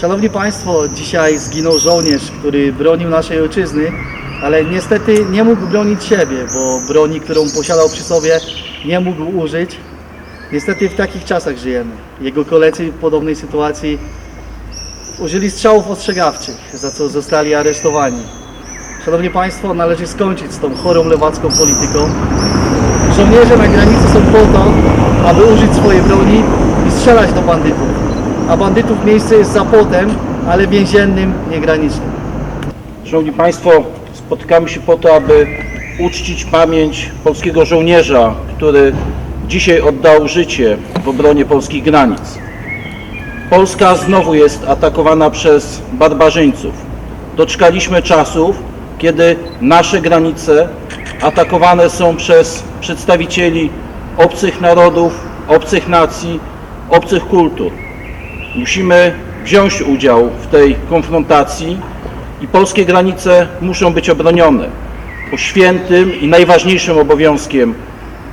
Szanowni Państwo, dzisiaj zginął żołnierz, który bronił naszej ojczyzny, ale niestety nie mógł bronić siebie, bo broni, którą posiadał przy sobie, nie mógł użyć. Niestety w takich czasach żyjemy. Jego koledzy w podobnej sytuacji użyli strzałów ostrzegawczych, za co zostali aresztowani. Szanowni Państwo, należy skończyć z tą chorą lewacką polityką. Żołnierze na granicy są po to, aby użyć swojej broni strzelać do bandytów. A bandytów miejsce jest za płotem, ale więziennym, nie granicznym. Szanowni Państwo, spotykamy się po to, aby uczcić pamięć polskiego żołnierza, który dzisiaj oddał życie w obronie polskich granic. Polska znowu jest atakowana przez barbarzyńców. Doczekaliśmy czasów, kiedy nasze granice atakowane są przez przedstawicieli obcych narodów, obcych nacji, obcych kultur. Musimy wziąć udział w tej konfrontacji i polskie granice muszą być obronione. Bo świętym i najważniejszym obowiązkiem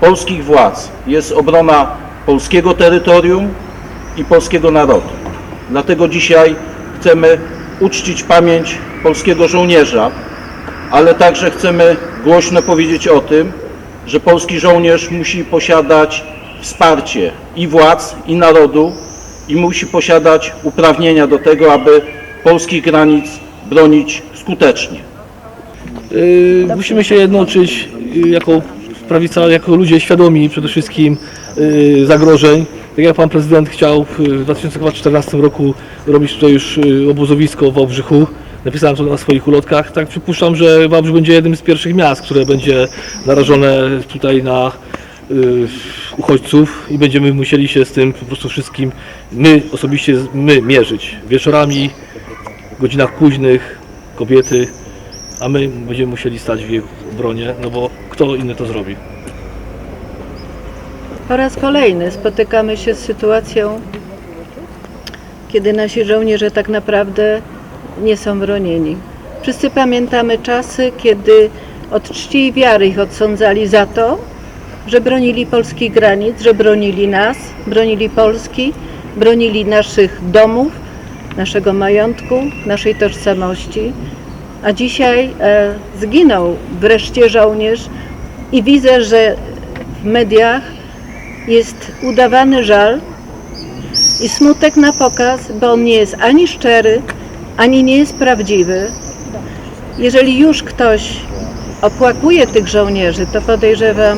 polskich władz jest obrona polskiego terytorium i polskiego narodu. Dlatego dzisiaj chcemy uczcić pamięć polskiego żołnierza, ale także chcemy głośno powiedzieć o tym, że polski żołnierz musi posiadać wsparcie i władz, i narodu, i musi posiadać uprawnienia do tego, aby polskich granic bronić skutecznie. Y, musimy się jednoczyć y, jako prawica, jako ludzie świadomi przede wszystkim y, zagrożeń. Tak jak pan prezydent chciał w 2014 roku robić tutaj już y, obozowisko w Wałbrzychu, napisałem to na swoich ulotkach, tak przypuszczam, że Wałbrzych będzie jednym z pierwszych miast, które będzie narażone tutaj na uchodźców i będziemy musieli się z tym po prostu wszystkim, my osobiście, my mierzyć. Wieczorami, w godzinach późnych, kobiety, a my będziemy musieli stać w jej obronie, no bo kto inny to zrobi? Po raz kolejny spotykamy się z sytuacją, kiedy nasi żołnierze tak naprawdę nie są bronieni. Wszyscy pamiętamy czasy, kiedy od czci i wiary ich odsądzali za to, że bronili polskich granic, że bronili nas, bronili Polski, bronili naszych domów, naszego majątku, naszej tożsamości. A dzisiaj e, zginął wreszcie żołnierz i widzę, że w mediach jest udawany żal i smutek na pokaz, bo on nie jest ani szczery, ani nie jest prawdziwy. Jeżeli już ktoś opłakuje tych żołnierzy, to podejrzewam,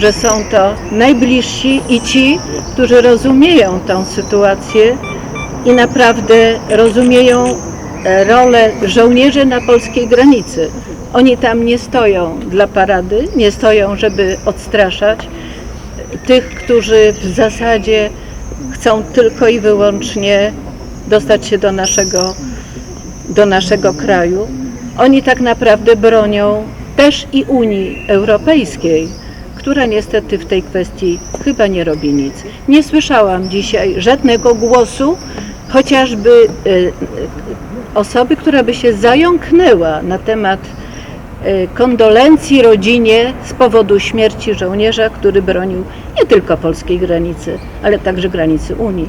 że są to najbliżsi i ci, którzy rozumieją tą sytuację i naprawdę rozumieją e, rolę żołnierzy na polskiej granicy. Oni tam nie stoją dla parady, nie stoją, żeby odstraszać tych, którzy w zasadzie chcą tylko i wyłącznie dostać się do naszego, do naszego kraju. Oni tak naprawdę bronią też i Unii Europejskiej, która niestety w tej kwestii chyba nie robi nic. Nie słyszałam dzisiaj żadnego głosu, chociażby e, osoby, która by się zająknęła na temat e, kondolencji rodzinie z powodu śmierci żołnierza, który bronił nie tylko polskiej granicy, ale także granicy Unii.